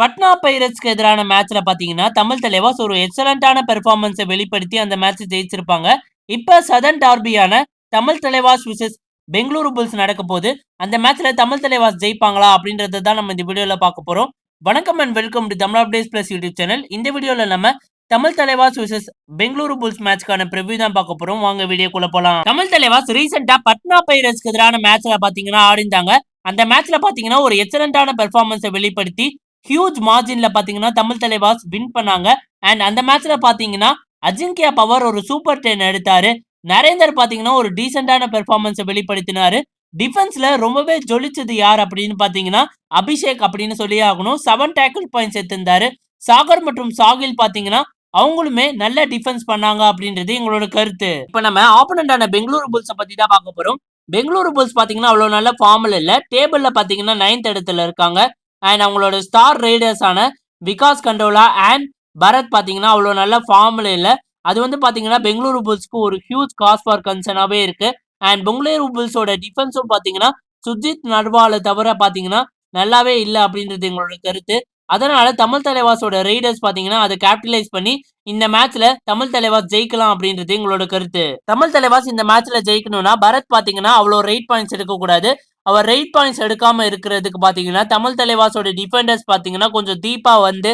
பட்னா பைரட்ஸ்க்கு எதிரான மேட்ச்ல பாத்தீங்கன்னா தமிழ் தலைவாஸ் ஒரு எக்ஸலண்டான பெர்ஃபார்மன்ஸை வெளிப்படுத்தி அந்த மேட்ச் ஜெயிச்சிருப்பாங்க. இப்ப சதன் டார்பியான தமிழ் தலைவாஸ் விசஸ் பெங்களூரு புல்ஸ் நடக்க போது அந்த மேட்ச்ல தமிழ் தலைவாஸ் ஜெயிப்பாங்களா அப்படின்றத தான் நம்ம இந்த வீடியோல பார்க்க போறோம். வணக்கம் and welcome to Tamil updates plus YouTube channel இந்த வீடியோல நம்ம தமிழ் தலைவாஸ் விசஸ் பெங்களூரு புல்ஸ் மேட்ச்க்கான ப்ரிவ்யூ தான் பார்க்க போறோம். வாங்க வீடியோக்குள்ள போலாம். தமிழ் தலைவாஸ் ரீசெண்டா பட்னா பைரட்ஸ்க்கு எதிரான மேட்ச்ல பாத்தீங்கன்னா ஆடிந்தாங்க அந்த மேட்ச்ல பாத்தீங்கன்னா ஒரு எக்ஸலண்டான பெர்ஃபார்மன்ஸை வெளிப்படுத்தி ஹியூஜ் மார்ஜின்ல பாத்தீங்கன்னா தமிழ் தலைவாஸ் வின் பண்ணாங்க. அண்ட் அந்த மேட்ச்ல பாத்தீங்கன்னா அஜிங்கியா பவர் ஒரு சூப்பர் டென் எடுத்தாரு. நரேந்தர் பாத்தீங்கன்னா ஒரு டீசென்டான பெர்ஃபார்மன்ஸை வெளிப்படுத்தினாரு. டிஃபென்ஸ்ல ரொம்பவே ஜொலிச்சது யார் அப்படின்னு பாத்தீங்கன்னா அபிஷேக் அப்படின்னு சொல்லி ஆகணும். செவன் டேக்கிள் பாயிண்ட்ஸ் எடுத்திருந்தாரு. சாகர் மற்றும் சாகில் பாத்தீங்கன்னா அவங்களுமே நல்ல டிஃபென்ஸ் பண்ணாங்க அப்படின்றது எங்களோட கருத்து. இப்ப நம்ம ஆப்போனண்டான பெங்களூரு புல்ஸை பத்தி தான் பார்க்க போறோம். பெங்களூரு புல்ஸ் பாத்தீங்கன்னா அவ்வளவு நல்ல ஃபார்ம்ல இல்ல. டேபிள்ல பாத்தீங்கன்னா நைன்த் இடத்துல இருக்காங்க. அண்ட் அவங்களோட ஸ்டார் ரைடர்ஸான விகாஸ் கண்டோலா அண்ட் பரத் பார்த்தீங்கன்னா அவ்வளோ நல்ல ஃபார்மில் இல்லை. அது வந்து பார்த்தீங்கன்னா பெங்களூரு புல்ஸ்க்கு ஒரு ஹியூஜ் காஸ் ஃபார் கன்சர்னாகவே இருக்குது அண்ட் பெங்களூரு புல்ஸோட டிஃபென்ஸும் பார்த்தீங்கன்னா சுஜித் நர்வாலை தவிர பார்த்தீங்கன்னா நல்லாவே இல்லை அப்படின்றது எங்களோட கருத்து. அதனால தமிழ் தலைவாஸோட ரைடர்ஸ் பார்த்தீங்கன்னா அதை கேபிட்டலைஸ் பண்ணி இந்த மேட்ச்ல தமிழ் தலைவாஸ் ஜெயிக்கலாம் அப்படின்றது எங்களோட கருத்து. தமிழ் தலைவாஸ் இந்த மேட்ச்ல ஜெயிக்கணும்னா பரத் பார்த்தீங்கன்னா அவ்வளோ ரைட் பாயிண்ட்ஸ் எடுக்கக்கூடாது. அவர் ரைட் பாயிண்ட்ஸ் எடுக்காம இருக்கிறதுக்கு பாத்தீங்கன்னா தமிழ் தலைவாஸோட டிஃபெண்டர்ஸ் பாத்தீங்கன்னா கொஞ்சம் டீப்பா வந்து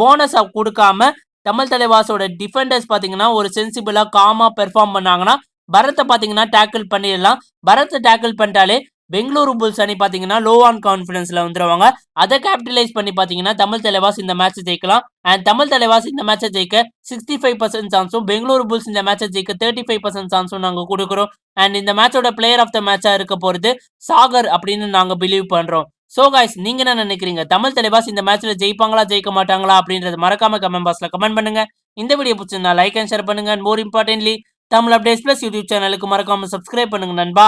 போனஸ் கொடுக்காம தமிழ் தலைவாஸோட டிஃபெண்டர்ஸ் பாத்தீங்கன்னா ஒரு சென்சிபிளா காமா பெர்ஃபார்ம் பண்ணாங்கன்னா பரத்தை பாத்தீங்கன்னா டேக்கிள் பண்ணிடலாம். பரத்தை டேக்கிள் பண்ணிட்டாலே பெங்களூரு புல்ஸ் அணி பார்த்தீங்கன்னா லோ ஆன் கான்ஃபிடன்ஸில் வந்துடுவாங்க அதை கேபிட்டலைஸ் பண்ணி பார்த்தீங்கன்னா தமிழ் தலைவாஸ் இந்த மேட்ச்சை ஜெயிக்கலாம். அண்ட் தமிழ் தலைவாஸ் இந்த மேட்சை ஜெயிக்க சிக்ஸ்டி ஃபைவ் பர்சன்ட் சான்ஸும் பெங்களூரு புல்ஸ் இந்த மேட்சை ஜெயிக்க தேர்ட்டி ஃபைவ் பர்சன்ட் சான்ஸும் நாங்கள் கொடுக்குறோம். அண்ட் இந்த மேட்சோட பிளேயர் ஆஃப் த மேட்சாக இருக்க போகிறது சாகர் அப்படின்னு நாங்கள் பிலீவ் பண்ணுறோம் ஸோ காய்ஸ் நீங்கள் என்ன நினைக்கிறீங்க? தமிழ் தலைவாஸ் இந்த மேட்ச்சில் ஜெயிப்பாங்களா ஜெயிக்க மாட்டாங்களா அப்படின்றது மறக்காம கமெண்ட் பாக்ஸில் கமெண்ட் பண்ணுங்க. இந்த வீடியோ பிடிச்சிருந்தா லைக் அண்ட் ஷேர் பண்ணுங்க. And more importantly Tamil updates plus YouTube சேனலுக்கு மறக்காம சப்ஸ்கிரைப் பண்ணுங்க நண்பா.